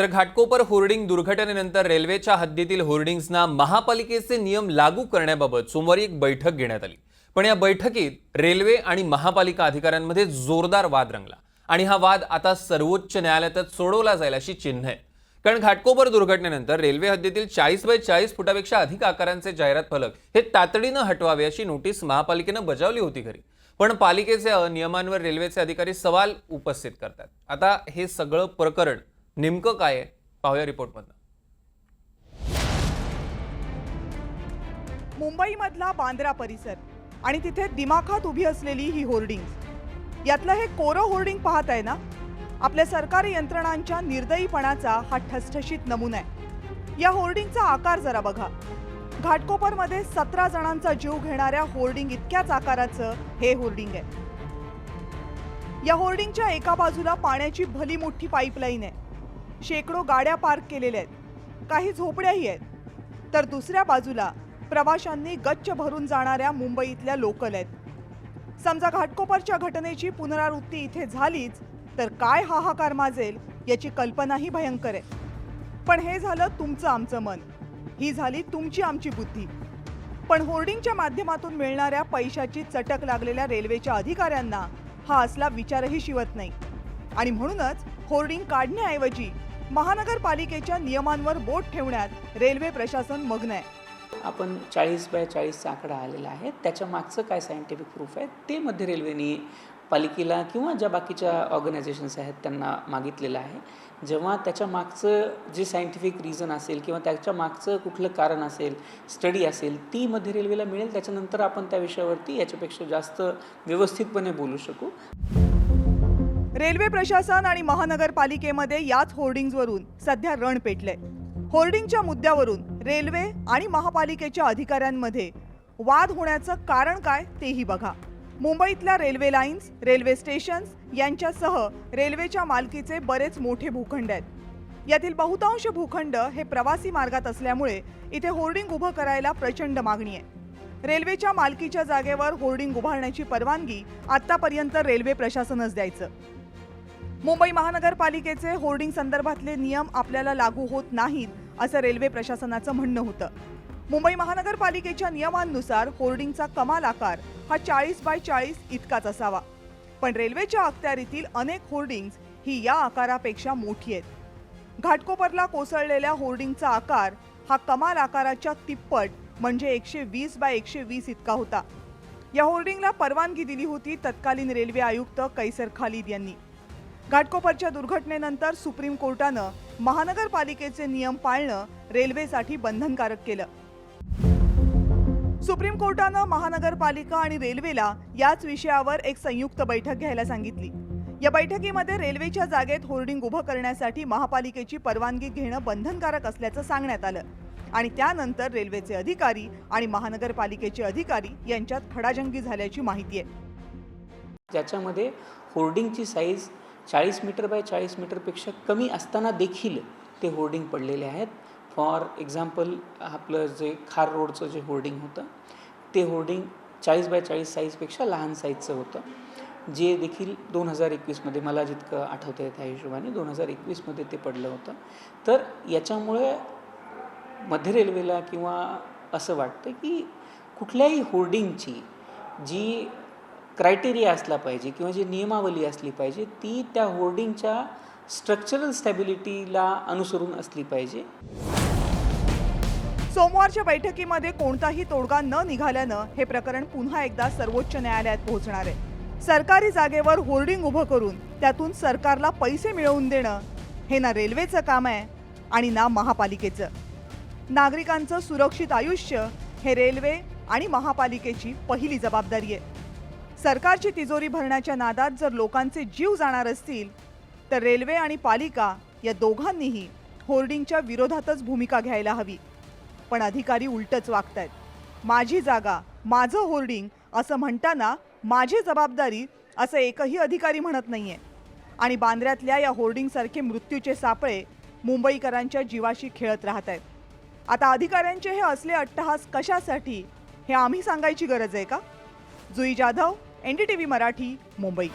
तर घाटकोपर होर्डिंग दुर्घटनेनंतर रेल्वेच्या हद्दीतील होर्डिंग्जना महापालिकेचे नियम लागू करण्याबाबत सोमवारी एक बैठक घेण्यात आली. पण या बैठकीत रेल्वे आणि महापालिका अधिकाऱ्यांमध्ये जोरदार वाद रंगला आणि हा वाद आता सर्वोच्च न्यायालयातच सोडवला जाईल अशी चिन्ह आहे. कारण घाटकोपर दुर्घटनेनंतर रेल्वे हद्दीतील चाळीस बाय चाळीस फुटापेक्षा अधिक आकारांचे जाहिरात फलक हे तातडीनं हटवावे अशी नोटीस महापालिकेनं बजावली होती खरी. पण पालिकेचे नियमांवर रेल्वेचे अधिकारी सवाल उपस्थित करतात. आता हे सगळं प्रकरण नेमकं काय आहे? पाहूया रिपोर्टमधनं. मुंबईमधला बांद्रा परिसर आणि तिथे दिमाखात उभी असलेली ही होर्डिंग. यातलं हे कोरं होर्डिंग पाहत आहे ना? आपल्या सरकारी यंत्रणांच्या निर्दयीपणाचा हा ठसठशीत नमुना आहे. या होर्डिंगचा आकार जरा बघा. घाटकोपरमध्ये सतरा जणांचा जीव घेणाऱ्या होर्डिंग इतक्याच आकाराचं हे होर्डिंग आहे. या होर्डिंगच्या एका बाजूला पाण्याची भली मोठी पाईपलाईन आहे. शेकडो गाड्या पार्क केलेल्या आहेत. काही झोपड्याही आहेत. तर दुसऱ्या बाजूला प्रवाशांनी गच्च भरून जाणाऱ्या मुंबईतल्या लोकल आहेत. समजा घाटकोपरच्या घटनेची पुनरावृत्ती इथे झालीच तर काय हाहाकार माजेल याची कल्पनाही भयंकर आहे. पण हे झालं तुमचं आमचं मन. ही झाली तुमची आमची बुद्धी. पण होर्डिंगच्या माध्यमातून मिळणाऱ्या पैशाची चटक लागलेल्या रेल्वेच्या अधिकाऱ्यांना हा असला विचारही शिवत नाही. आणि म्हणूनच होर्डिंग काढण्याऐवजी महानगरपालिकेच्या नियमांवर बोट ठेवण्यात रेल्वे प्रशासन मग्न आहे. आपण चाळीस बाय चाळीसचा आकडा आलेला आहे. त्याच्या मागचं काय सायंटिफिक प्रूफ आहे ते मध्य रेल्वेने पालिकेला किंवा ज्या बाकीच्या ऑर्गनायझेशन्स आहेत त्यांना मागितलेलं आहे. जेव्हा त्याच्या मागचं जे सायंटिफिक रिझन असेल किंवा त्याच्या मागचं कुठलं कारण असेल स्टडी असेल ती मध्य रेल्वेला मिळेल. त्याच्यानंतर आपण त्या विषयावरती याच्यापेक्षा जास्त व्यवस्थितपणे बोलू शकू. रेल्वे प्रशासन आणि महानगरपालिकेमध्ये याच होर्डिंग्जवरून सध्या रण पेटलंय. होर्डिंगच्या मुद्द्यावरून रेल्वे आणि महापालिकेच्या अधिकाऱ्यांमध्ये वाद होण्याचं कारण काय तेही बघा. मुंबईतल्या रेल्वे लाईन्स रेल्वे स्टेशन्स यांच्यासह रेल्वेच्या मालकीचे बरेच मोठे भूखंड आहेत. यातील बहुतांश भूखंड हे प्रवासी मार्गात असल्यामुळे इथे होर्डिंग उभं करायला प्रचंड मागणी आहे. रेल्वेच्या मालकीच्या जागेवर होर्डिंग उभारण्याची परवानगी आतापर्यंत रेल्वे प्रशासनच द्यायचं. मुंबई महानगरपालिकेचे होर्डिंग संदर्भातले नियम आपल्याला लागू होत नाहीत असं रेल्वे प्रशासनाचं म्हणणं होतं. मुंबई महानगरपालिकेच्या नियमांनुसार होर्डिंगचा कमाल आकार हा चाळीस बाय चाळीस इतकाच असावा. पण रेल्वेच्या अखत्यारीतील अनेक होर्डिंग्ज ही या आकारापेक्षा मोठी आहेत. घाटकोपरला कोसळलेल्या होर्डिंगचा आकार हा कमाल आकाराच्या तिप्पट म्हणजे एकशे वीस बाय एकशे वीस इतका होता. या होर्डिंगला परवानगी दिली होती तत्कालीन रेल्वे आयुक्त कैसर खालिद यांनी. घाटकोपरच्या दुर्घटनेनंतर सुप्रीम कोर्टानं महानगरपालिकेचे नियम पाळणं रेल्वेसाठी बंधनकारक केलं. सुप्रीम कोर्टानं महानगरपालिका आणि रेल्वेला याच विषयावर एक संयुक्त बैठक घ्यायला सांगितली. या बैठकीमध्ये रेल्वेच्या जागेत होर्डिंग उभं करण्यासाठी महापालिकेची परवानगी घेणं बंधनकारक असल्याचं सांगण्यात आलं आणि त्यानंतर रेल्वेचे अधिकारी आणि महानगरपालिकेचे अधिकारी यांच्यात खडाजंगी झाल्याची माहिती आहे. ज्याच्यामध्ये होर्डिंगची साईज चाळीस मीटर बाय चाळीस मीटरपेक्षा कमी असताना देखील ते होर्डिंग पडलेले आहेत. फॉर एक्झाम्पल आपलं जे खार रोडचं जे होर्डिंग होतं ते होर्डिंग चाळीस बाय चाळीस साईजपेक्षा लहान साईजचं होतं. जे देखील दोन हजार एकवीसमध्ये मला जितकं आठवतं आहे त्या हिशोबाने दोन हजार एकवीसमध्ये ते पडलं होतं. तर याच्यामुळे मध्य रेल्वेला किंवा असं वाटतं की कुठल्याही होर्डिंगची जी क्रायटेरिया असला पाहिजे किंवा जी नियमावली असली पाहिजे ती त्या होर्डिंगच्या स्ट्रक्चरल स्टॅबिलिटीला अनुसरून असली पाहिजे. सोमवारच्या बैठकीमध्ये कोणताही तोडगा न निघाल्यानं हे प्रकरण पुन्हा एकदा सर्वोच्च न्यायालयात पोहोचणार आहे. सरकारी जागेवर होर्डिंग उभं करून त्यातून सरकारला पैसे मिळवून देणं हे ना रेल्वेचं काम आहे आणि ना महापालिकेचं. नागरिकांचं सुरक्षित आयुष्य हे रेल्वे आणि महापालिकेची पहिली जबाबदारी आहे. सरकारची तिजोरी भरण्याच्या नादात जर लोकांचे जीव जाणार असतील तर रेल्वे आणि पालिका या दोघांनीही होर्डिंगच्या विरोधातच भूमिका घ्यायला हवी. पण अधिकारी उलटच वागतायत. माझी जागा माझं होर्डिंग असं म्हणताना माझी जबाबदारी असं एकही अधिकारी म्हणत नाहीये. आणि बांद्र्यातल्या या होर्डिंगसारखे मृत्यूचे सापळे मुंबईकरांच्या जीवाशी खेळत राहत आहेत आता अधिकाऱ्यांचे हे असले अट्टहास कशासाठी हे आम्ही सांगायची गरज आहे का? Jui Jadhav N D T V Marathi Mumbai.